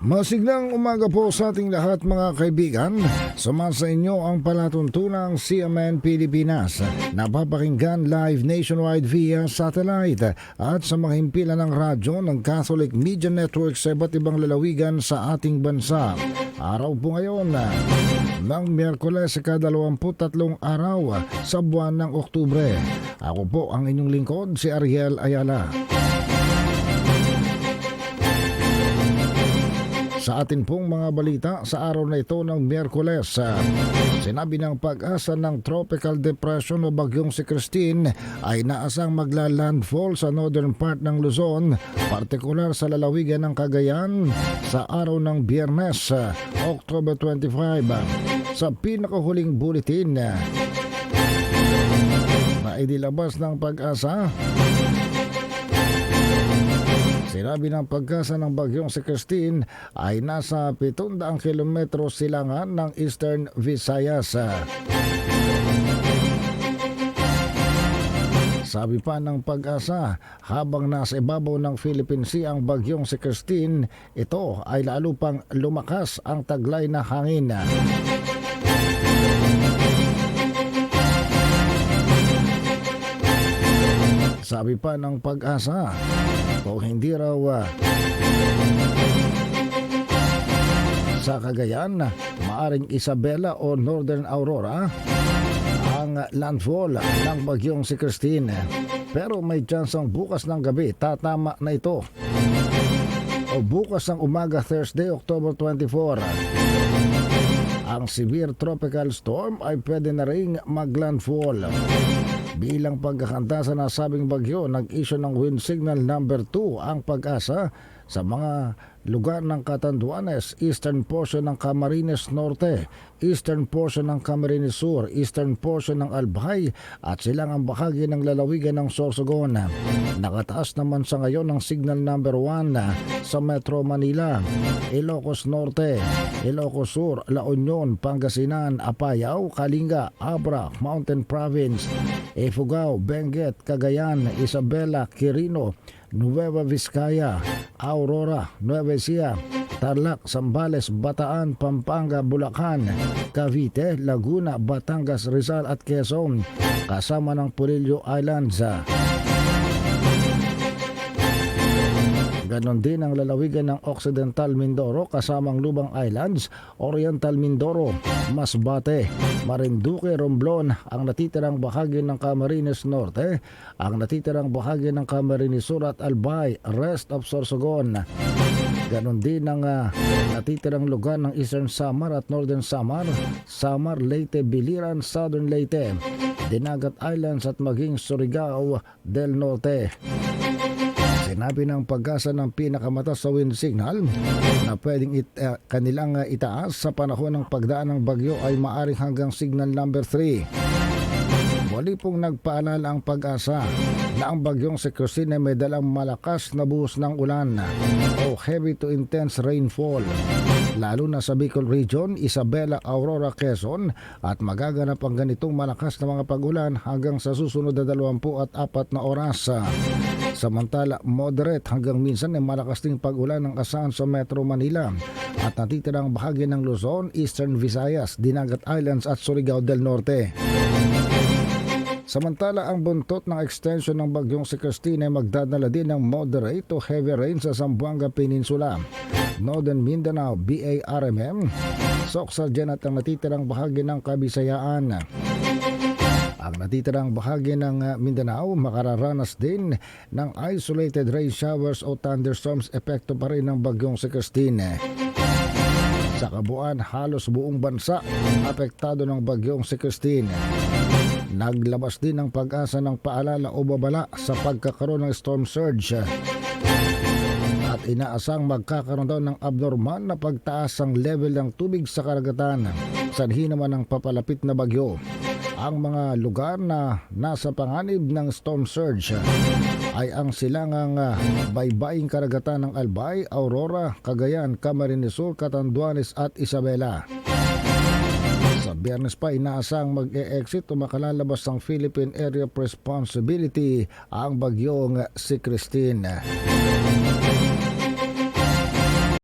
Masiglang umaga po sa ating lahat mga kaibigan. Sumasa inyo ang palatuntunang CMN Pilipinas. Napapakinggan live nationwide via satellite at sa mga himpilan ng radyo ng Catholic Media Network sa iba't ibang lalawigan sa ating bansa. Araw po ngayon ng Miyerkules sa kadalawamputatlong araw sa buwan ng Oktubre. Ako po ang inyong lingkod si Ariel Ayala. Sa atin pong mga balita sa araw na ito ng Miyerkules, ah, sinabi ng pag-asa ng Tropical Depression o bagyong si Christine ay naasang magla-landfall sa northern part ng Luzon, partikular sa lalawigan ng Cagayan sa araw ng Biyernes, ah, October 25. Sa pinakahuling bulletin ah, na idilabas ng pag-asa, Sinabi ng pagkasa ng bagyong si Christine ay nasa 700 kilometro silangan ng Eastern Visayas. Sabi pa ng pag-asa, habang nasa ibabaw ng Philippine Sea ang bagyong si Christine, ito ay lalo pang lumakas ang taglay na hangin. Sabi pa ng pag-asa, kung hindi raw ah, sa Cagayan, maaring Isabela o Northern Aurora ang landfall ng bagyong si Christine. Pero may chance ang bukas ng gabi, tatama na ito. O bukas ng umaga Thursday, October 24. Ang severe tropical storm ay pwede na ring maglandfall. Bilang pagkakanta sa nasabing bagyo, nag-issue ng wind signal number 2 ang pag-asa sa mga lugar ng Catanduanes, eastern portion ng Camarines Norte, eastern portion ng Camarines Sur, eastern portion ng Albay at silangang bahagi ng lalawigan ng Sorsogon. Nakataas naman sa ngayon ng signal number 1 sa Metro Manila, Ilocos Norte, Ilocos Sur, La Union, Pangasinan, Apayao, Kalinga, Abra, Mountain Province, Ifugao, Benguet, Cagayan, Isabela, Quirino, Nueva Vizcaya, Aurora, Nueva Ecija, Tarlac, Zambales, Bataan, Pampanga, Bulacan, Cavite, Laguna, Batangas, Rizal at Quezon kasama ng Purillo Islands. Ganon din ang lalawigan ng Occidental Mindoro kasamang Lubang Islands, Oriental Mindoro, Masbate, Marinduque, Romblon, ang natitirang bahagi ng Camarines Norte, ang natitirang bahagi ng Camarines Sur at Albay, rest of Sorsogon. Ganon din ang ah, natitirang lugar ng Eastern Samar at Northern Samar, Samar, Leyte, Biliran, Southern Leyte, Dinagat Islands at maging Surigao del Norte. Sinabi ng pag-asa ng pinakamataas sa wind signal na pwedeng it, uh, kanilang uh, itaas sa panahon ng pagdaan ng bagyo ay maaring hanggang signal number 3. Muli pong nagpaalala ang pag-asa na ang bagyong si Christine ay may dalang malakas na buhos ng ulan o heavy to intense rainfall lalo na sa Bicol Region, Isabela, Aurora, Quezon at magaganap ang ganitong malakas na mga pag-ulan hanggang sa susunod na 24 na oras. Samantala, moderate hanggang minsan ay malakas ding pag-ulan ng asahan sa Metro Manila at natitirang bahagi ng Luzon, Eastern Visayas, Dinagat Islands at Surigao del Norte. Samantala, ang buntot ng extension ng bagyong si Christine ay magdadala din ng moderate to heavy rain sa Zamboanga Peninsula, Northern Mindanao, BARMM, Soxargen at ang natitirang bahagi ng Kabisayaan. Ang natitirang bahagi ng uh, Mindanao makararanas din ng isolated rain showers o thunderstorms epekto pa rin ng bagyong si Christine. Sa kabuuan, halos buong bansa apektado ng bagyong si Christine. Naglabas din ng pag-asa ng paalala o babala sa pagkakaroon ng storm surge. At inaasang magkakaroon daw ng abnormal na pagtaas ang level ng tubig sa karagatan. Sanhi naman ng papalapit na bagyo. Ang mga lugar na nasa panganib ng storm surge ay ang silangang ah, baybaying karagatan ng Albay, Aurora, Cagayan, Camarines Sur, Catanduanes at Isabela. Sa biyernes pa inaasang mag-e-exit o makalalabas ng Philippine Area of Responsibility ang bagyong si Christine.